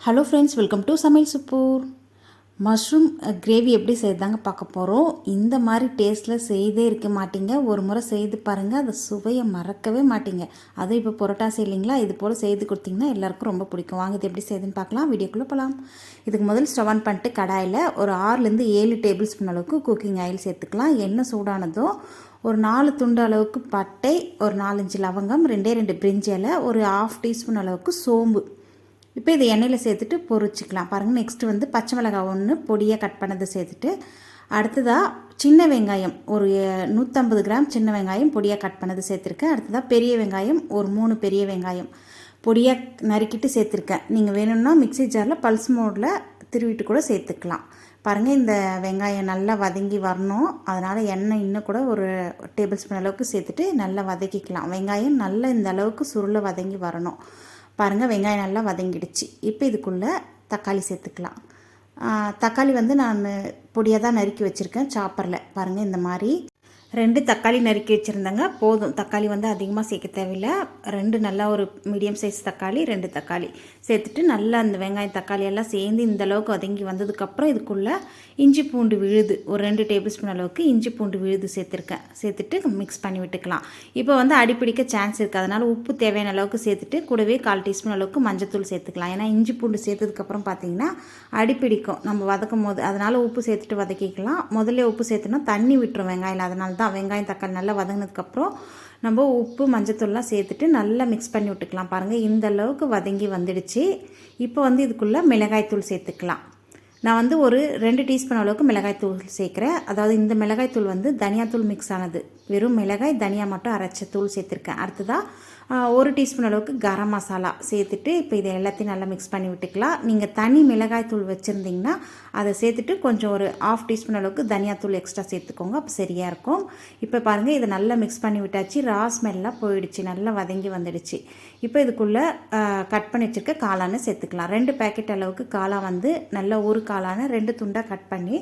Hello friends welcome to சமையல் சுப்பூர் mushroom gravy எப்படி செய்தாங்க பார்க்க போகிறோம் இந்த மாதிரி டேஸ்ட்டில் செய்தே இருக்க மாட்டீங்க. ஒரு முறை செய்து பாருங்கள் அதை சுவையை மறக்கவே மாட்டீங்க. அதுவும் இப்போ புரோட்டாசி இல்லைங்களா? இது போல் செய்து கொடுத்தீங்கன்னா எல்லாருக்கும் ரொம்ப பிடிக்கும். வாங்க இது எப்படி செய்யுதுன்னு பார்க்கலாம். வீடியோக்குள்ளே போகலாம் இதுக்கு முதல் ஸ்டவ் ஆன் பண்ணிட்டு கடாயில் ஒரு ஆறுலேருந்து ஏழு டேபிள் ஸ்பூன் அளவுக்கு குக்கிங் ஆயில் சேர்த்துக்கலாம். எண்ணெய் சூடானதும் ஒரு நாலு துண்டு அளவுக்கு பட்டை ஒரு நாலஞ்சு லவங்கம் ரெண்டே ரெண்டு பிரிஞ்சி இலை ஒரு ஆஃப் டீஸ்பூன் அளவுக்கு சோம்பு இப்போ இதை எண்ணெயில் சேர்த்துட்டு பொரிச்சிக்கலாம். பாருங்கள் நெக்ஸ்ட்டு வந்து பச்சை மிளகாய் ஒன்று பொடியாக கட் பண்ணதை சேர்த்துட்டு அடுத்ததாக சின்ன வெங்காயம் ஒரு நூற்றம்பது கிராம் சின்ன வெங்காயம் பொடியாக கட் பண்ணது சேர்த்துருக்கேன். அடுத்ததாக பெரிய வெங்காயம் ஒரு மூணு பெரிய வெங்காயம் பொடியாக நறுக்கிட்டு சேர்த்துருக்கேன். நீங்கள் வேணும்னா மிக்சி ஜாரில் பல்ஸ் மோடில் திருவிட்டு கூட சேர்த்துக்கலாம். பாருங்கள் இந்த வெங்காயம் நல்லா வதங்கி வரணும். அதனால் எண்ணெய் இன்னும் கூட ஒரு டேபிள் ஸ்பூன் அளவுக்கு சேர்த்துட்டு நல்லா வதக்கிக்கலாம். வெங்காயம் நல்லா இந்த அளவுக்கு சுருளை வதங்கி வரணும். பாருங்கள் வெங்காயம் நல்லா வதங்கிடுச்சு. இப்போ இதுக்குள்ளே தக்காளி சேர்த்துக்கலாம். தக்காளி வந்து நான் பொடியாக தான் நறுக்கி வச்சுருக்கேன் சாப்பரில். பாருங்கள் இந்த மாதிரி ரெண்டு தக்காளி நறுக்கி வச்சுருந்தாங்க. போதும். தக்காளி வந்து அதிகமாக சேர்க்க தேவையில்லை. ரெண்டு நல்லா ஒரு மீடியம் சைஸ் தக்காளி ரெண்டு தக்காளி சேர்த்துட்டு நல்லா அந்த வெங்காயம் தக்காளி எல்லாம் சேர்ந்து இந்த அளவுக்கு வதங்கி வந்ததுக்கப்புறம் இதுக்குள்ளே இஞ்சி பூண்டு விழுது. ஒரு ரெண்டு டேபிள் ஸ்பூன் அளவுக்கு இஞ்சி பூண்டு விழுது சேர்த்துருக்கேன். சேர்த்துட்டு மிக்ஸ் பண்ணி விட்டுக்கலாம். இப்போ வந்து அடிப்பிடிக்க சான்ஸ் இருக்குது அதனால் உப்பு தேவையான அளவுக்கு சேர்த்துட்டு கூடவே கால் டீஸ்பூன் அளவுக்கு மஞ்சத்தூள் சேர்த்துக்கலாம். ஏன்னா இஞ்சி பூண்டு சேர்த்ததுக்கப்புறம் பார்த்தீங்கன்னா அடிப்பிடிக்கும் நம்ம வதக்கும் போது அதனால் உப்பு சேர்த்துட்டு வதக்கிக்கலாம். முதல்ல உப்பு சேர்த்துனா தண்ணி விட்டுரும் வெங்காயம். அதனால் தான் வெங்காயம் தக்காளி நல்லா வதங்கினதுக்கப்புறம் நம்ம உப்பு மஞ்சத்தூள்லாம் சேர்த்துட்டு நல்லா மிக்ஸ் பண்ணி விட்டுக்கலாம். பாருங்கள் இந்த அளவுக்கு வதங்கி வந்துடுச்சு. இப்போ வந்து இதுக்குள்ளே மிளகாய்த்தூள் சேர்த்துக்கலாம். நான் வந்து ஒரு ரெண்டு டீஸ்பூன் அளவுக்கு மிளகாய்த்தூள் சேர்க்குறேன். அதாவது இந்த மிளகாய்த்தூள் வந்து தனியாத்தூள் மிக்ஸ் ஆனது. வெறும் மிளகாய் தனியா மட்டும் அரைச்ச தூள் சேர்த்துருக்கேன். அடுத்ததாக ஒரு டீஸ்பூன் அளவுக்கு கரம் மசாலா சேர்த்துட்டு இப்போ இதை எல்லாத்தையும் நல்லா மிக்ஸ் பண்ணி விட்டுக்கலாம். நீங்கள் தனி மிளகாய் தூள் வச்சுருந்தீங்கன்னா அதை சேர்த்துட்டு கொஞ்சம் ஒரு ஆஃப் டீஸ்பூன் அளவுக்கு தனியாத்தூள் எக்ஸ்ட்ரா சேர்த்துக்கோங்க. அப்போ சரியாக இருக்கும். இப்போ பாருங்கள் இதை நல்லா மிக்ஸ் பண்ணி விட்டாச்சு. ரா ஸ்மெல்லாம் போயிடுச்சு. நல்லா வதங்கி வந்துடுச்சு. இப்போ இதுக்குள்ளே கட் பண்ணி வச்சுருக்க காளான்னு சேர்த்துக்கலாம். ரெண்டு பேக்கெட் அளவுக்கு காளான் வந்து நல்லா ஒரு காளான ரெண்டு துண்டாக கட் பண்ணி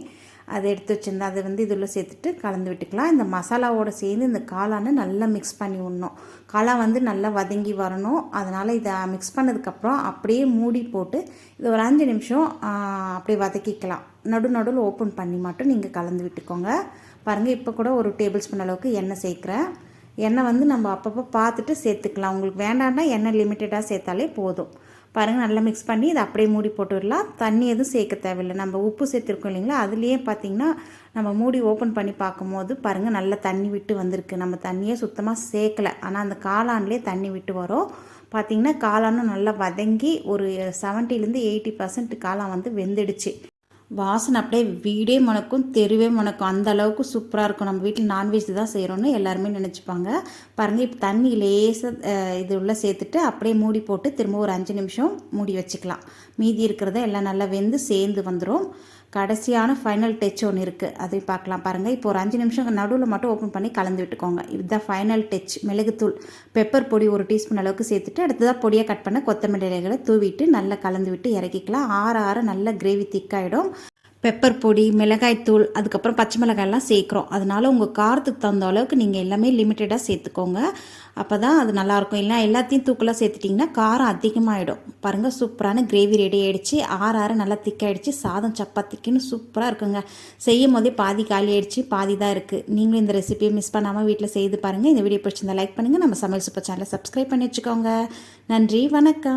அதை எடுத்து வச்சுருந்தா அதை வந்து இதில் சேர்த்துட்டு கலந்து விட்டுக்கலாம். இந்த மசாலாவோடு சேர்ந்து இந்த காளானை நல்லா மிக்ஸ் பண்ணி விடணும். காளான் வந்து நல்லா வதங்கி வரணும். அதனால் இதை மிக்ஸ் பண்ணதுக்கப்புறம் அப்படியே மூடி போட்டு இது ஒரு அஞ்சு நிமிஷம் அப்படியே வதக்கிக்கலாம். நடு நடுவில் ஓப்பன் பண்ணி மட்டும் நீங்கள் கலந்து விட்டுக்கோங்க. பாருங்கள் இப்போ கூட ஒரு டேபிள் ஸ்பூன் அளவுக்கு எண்ணெய் சேர்க்குறேன். எண்ணெய் வந்து நம்ம அப்பப்போ பார்த்துட்டு சேர்த்துக்கலாம். உங்களுக்கு வேண்டாம்னா எண்ணெய் லிமிட்டடாக சேர்த்தாலே போதும். பாருங்கள் நல்லா மிக்ஸ் பண்ணி இதை அப்படியே மூடி போட்டுடலாம். தண்ணி எதுவும் சேர்க்க தேவையில்லை. நம்ம உப்பு சேர்த்துருக்கோம் இல்லைங்களா? அதுலேயே பார்த்திங்கன்னா நம்ம மூடி ஓப்பன் பண்ணி பார்க்கும்போது பாருங்கள் நல்லா தண்ணி விட்டு வந்திருக்கு. நம்ம தண்ணியே சுத்தமாக சேர்க்கலை. ஆனால் அந்த காளான்லேயே தண்ணி விட்டு வரும். பார்த்திங்கன்னா காளானும் நல்லா வதங்கி ஒரு செவன்ட்டிலேருந்து எயிட்டி பர்சன்ட் காளான் வந்து வெந்துடுச்சு. வாசனை அப்படியே வீடே மணக்கும் தெருவே மணக்கும் அந்த அளவுக்கு சூப்பராக இருக்கும். நம்ம வீட்டில் நான்வெஜ் தான் செய்கிறோன்னு எல்லாருமே நினச்சிப்பாங்க. பாருங்கள் இப்போ தண்ணி லேசாக இது உள்ளே சேர்த்துட்டு அப்படியே மூடி போட்டு திரும்ப ஒரு அஞ்சு நிமிஷம் மூடி வச்சுக்கலாம். மீதி இருக்கிறத எல்லாம் நல்லா வெந்து சேர்ந்து வந்துடும் கடைசியான ஃபைனல் டச் ஒன்று இருக்குது அதையும் பார்க்கலாம் பாருங்கள் இப்போ ஒரு அஞ்சு நிமிஷம் நடுவில் மட்டும் ஓப்பன் பண்ணி கலந்து விட்டுக்கோங்க. இதுதான் ஃபைனல் டச் மிளகுத்தூள் பெப்பர் பொடி ஒரு டீஸ்பூன் அளவுக்கு சேர்த்துட்டு அடுத்ததாக பொடியாக கட் பண்ண கொத்தமல்லி இலைகளை தூவிட்டு நல்லா கலந்து விட்டு இறக்கிக்கலாம். ஆற ஆற நல்ல கிரேவி திக்காயிடும் பெப்பர் பொடி மிளகாய்த்தூள் அதுக்கப்புறம் பச்சை மிளகாயெல்லாம் சேர்க்குறோம். அதனால் உங்கள் காரத்துக்கு தகுந்த அளவுக்கு நீங்கள் எல்லாமே லிமிட்டடாக சேர்த்துக்கோங்க. அப்போ தான் அது நல்லாயிருக்கும். இல்லை எல்லாத்தையும் தூக்கலாக சேர்த்துட்டிங்கன்னா காரம் அதிகமாகிடும் பாருங்கள் சூப்பரான கிரேவி ரெடி ஆகிடுச்சு ஆறு ஆறு நல்லா திக்காயிடுச்சு. சாதம் சப்பாத்திக்குன்னு சூப்பராக இருக்குங்க. செய்யும் போதே பாதி காலி ஆகிடுச்சு பாதி தான் இருக்குது நீங்களும் இந்த ரெசிபியை மிஸ் பண்ணாமல் வீட்டில் செய்து பாருங்கள் இந்த வீடியோ பிடிச்சிருந்தா லைக் பண்ணுங்கள் நம்ம சமையல் சூப்பர் சேனலை சப்ஸ்கிரைப் பண்ணி வச்சுக்கோங்க. நன்றி வணக்கம்.